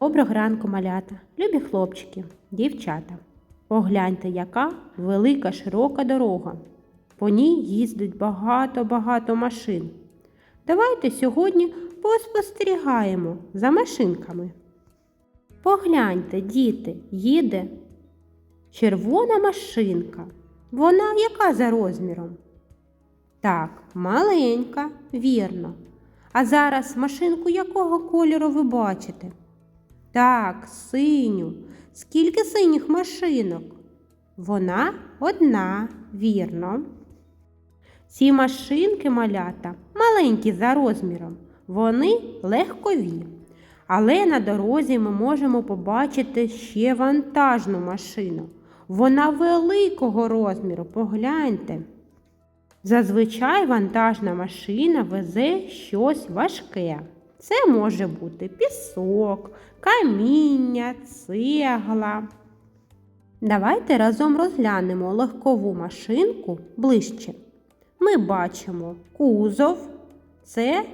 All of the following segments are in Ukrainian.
Доброго ранку, малята, любі хлопчики, дівчата. Погляньте, яка велика широка дорога. По ній їздить багато-багато машин. Давайте сьогодні поспостерігаємо за машинками. Погляньте, діти, їде червона машинка. Вона яка за розміром? Так, маленька, вірно. А зараз машинку якого кольору ви бачите? Так, синю. Скільки синіх машинок? Вона одна, вірно. Ці машинки малята маленькі за розміром, вони легкові. Але на дорозі ми можемо побачити ще вантажну машину. Вона великого розміру, погляньте. Зазвичай вантажна машина везе щось важке. Це може бути пісок, каміння, цегла. Давайте разом розглянемо легкову машинку ближче. Ми бачимо кузов, це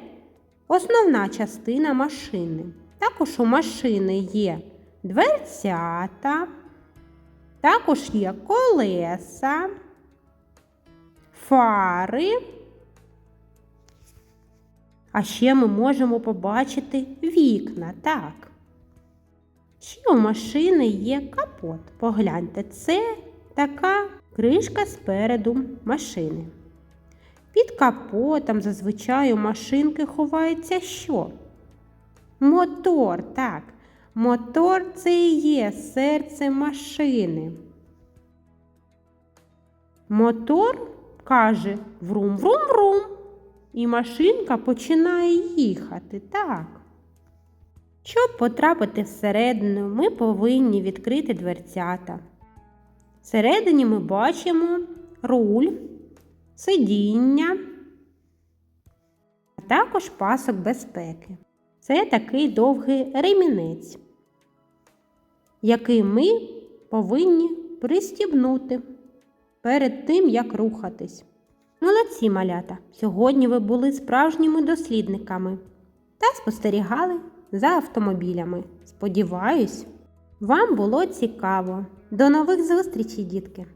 основна частина машини. Також у машини є дверцята, також є колеса, фари. А ще ми можемо побачити вікна, так. Ще у машини є капот. Погляньте, це така кришка спереду машини. Під капотом зазвичай у машинки ховається що? Мотор, так. Мотор це і є серце машини. Мотор каже врум-врум-врум. І машинка починає їхати, так. Щоб потрапити всередину, ми повинні відкрити дверцята. Всередині ми бачимо руль, сидіння, а також пасок безпеки. Це такий довгий ремінець, який ми повинні пристібнути перед тим, як рухатись. Молодці малята! Сьогодні ви були справжніми дослідниками та спостерігали за автомобілями. Сподіваюсь, вам було цікаво. До нових зустрічей, дітки!